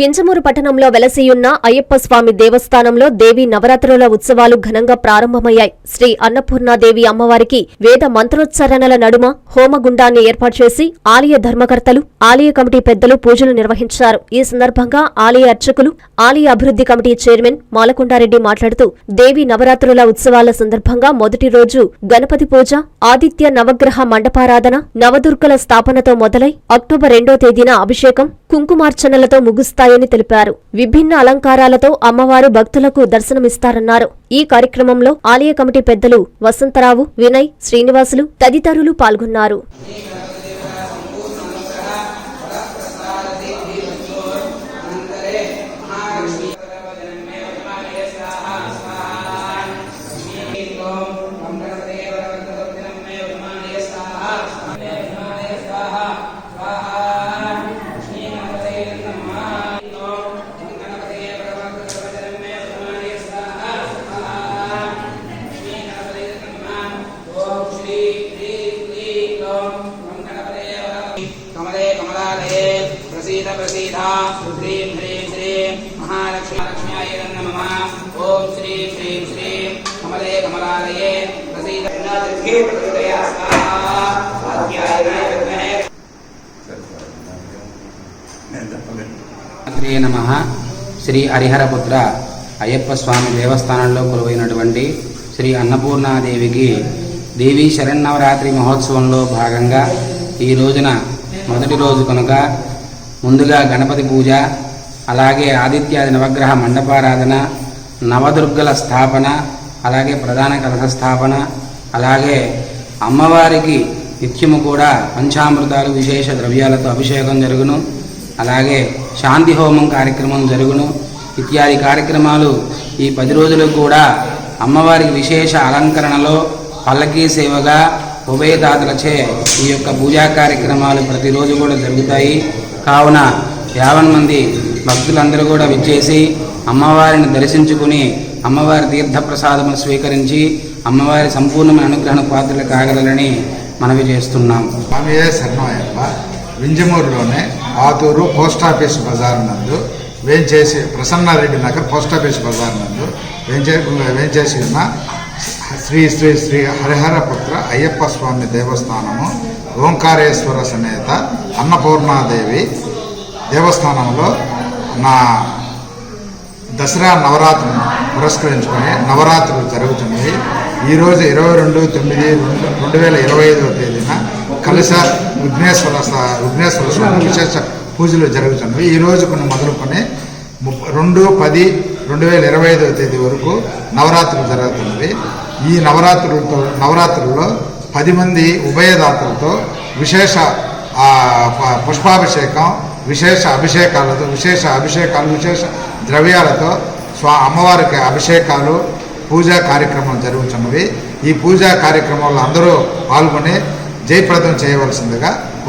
వింజమూరు పట్టణంలో వెలసియున్న అయ్యప్ప స్వామి దేవస్థానంలో దేవి నవరాత్రుల ఉత్సవాలు ఘనంగా ప్రారంభమయ్యాయి. శ్రీ అన్నపూర్ణాదేవి అమ్మవారికి వేద మంత్రోచ్చారణల నడుమ హోమగుండాన్ని ఏర్పాటు చేసి ఆలయ ధర్మకర్తలు ఆలయ కమిటీ పెద్దలు పూజలు నిర్వహించారు. ఈ సందర్భంగా ఆలయ అర్చకులు ఆలయ అభివృద్ధి కమిటీ చైర్మన్ మాలకొండారెడ్డి మాట్లాడుతూ దేవి నవరాత్రుల ఉత్సవాల సందర్భంగా మొదటి రోజు గణపతి పూజ ఆదిత్య నవగ్రహ మండపారాధన నవదుర్గల స్థాపనతో మొదలై అక్టోబర్ రెండో తేదీన అభిషేకం కుంకుమార్చనలతో ముగుస్తాయని తెలిపారు. విభిన్న అలంకారాలతో అమ్మవారు భక్తులకు దర్శనమిస్తారన్నారు. ఈ కార్యక్రమంలో ఆలయ కమిటీ పెద్దలు వసంతరావు వినయ్ శ్రీనివాసులు తదితరులు పాల్గొన్నారు. कमले कमलालये प्रसीद प्रसीद ह्रीं ह्रीं श्रीं महालक्ष्मी लक्ष्म्याय नमः ॐ श्रीं श्रीं श्रीं कमले कमलालये प्रसीद प्रसीदया स्वाहा अध्यायनाय विद्महे శ్రీ నమ శ్రీ హరిహరపుత్ర అయ్యప్ప స్వామి దేవస్థానంలో కొలువైనటువంటి శ్రీ అన్నపూర్ణాదేవికి దేవీ శరన్నవరాత్రి మహోత్సవంలో భాగంగా ఈ రోజున మొదటి రోజు కనుక ముందుగా గణపతి పూజ అలాగే ఆదిత్యాది నవగ్రహ మండపారాధన నవదుర్గల స్థాపన అలాగే ప్రధాన కలశ స్థాపన అలాగే అమ్మవారికి నిత్యము కూడా పంచామృతాలు విశేష ద్రవ్యాలతో అభిషేకం జరుగును. అలాగే శాంతి హోమం కార్యక్రమం జరుగును. ఇత్యాది కార్యక్రమాలు ఈ పది రోజులు కూడా అమ్మవారికి విశేష అలంకరణలో పల్లకీ సేవగా ఉభయదాతలచే ఈ యొక్క పూజా కార్యక్రమాలు ప్రతిరోజు కూడా జరుగుతాయి. కావున యావన్ మంది భక్తులందరూ కూడా విచ్చేసి అమ్మవారిని దర్శించుకుని అమ్మవారి తీర్థప్రసాదము స్వీకరించి అమ్మవారి సంపూర్ణమైన అనుగ్రహణ పాత్రలు కాగలని మనవి చేస్తున్నాం. స్వామియే శరణమయ్యప్ప వింజమూరులోనే ఆతూరు పోస్ట్ ఆఫీస్ బజార్ నందు వేంచేసి ప్రసన్నారెడ్డి నగర్ పోస్ట్ ఆఫీస్ బజార్ నందు వేంచే వేంచేసి ఉన్న శ్రీ శ్రీ శ్రీ హరిహరపుత్ర అయ్యప్ప స్వామి దేవస్థానము ఓంకారేశ్వర సమేత అన్నపూర్ణాదేవి దేవస్థానంలో నా దసరా నవరాత్రులను పురస్కరించుకొని నవరాత్రులు జరుగుతున్నాయి. ఈరోజు ఇరవై రెండు తొమ్మిది రెండు రెండు వేల ఇరవై ఐదవ తేదీన కలిస విఘ్నేశ్వర స- విఘ్నేశ్వర స్వామి విశేష పూజలు జరుగుతున్నవి ఈ కొన్ని మొదలుకొని రెండు పది రెండు వేల ఇరవై ఐదవ తేదీ వరకు నవరాత్రులు జరుగుతున్నవి ఈ నవరాత్రులతో నవరాత్రుల్లో పది మంది ఉభయదాతలతో విశేష ప- పుష్పాభిషేకం విశేష అభిషేకాలతో విశేష అభిషేకాలు విశేష ద్రవ్యాలతో స్వా అమ్మవారికి అభిషేకాలు పూజా కార్యక్రమం జరుగుతున్నవి. ఈ పూజా కార్యక్రమంలో అందరూ పాల్గొని జయప్రదం చేయవలసిందిగా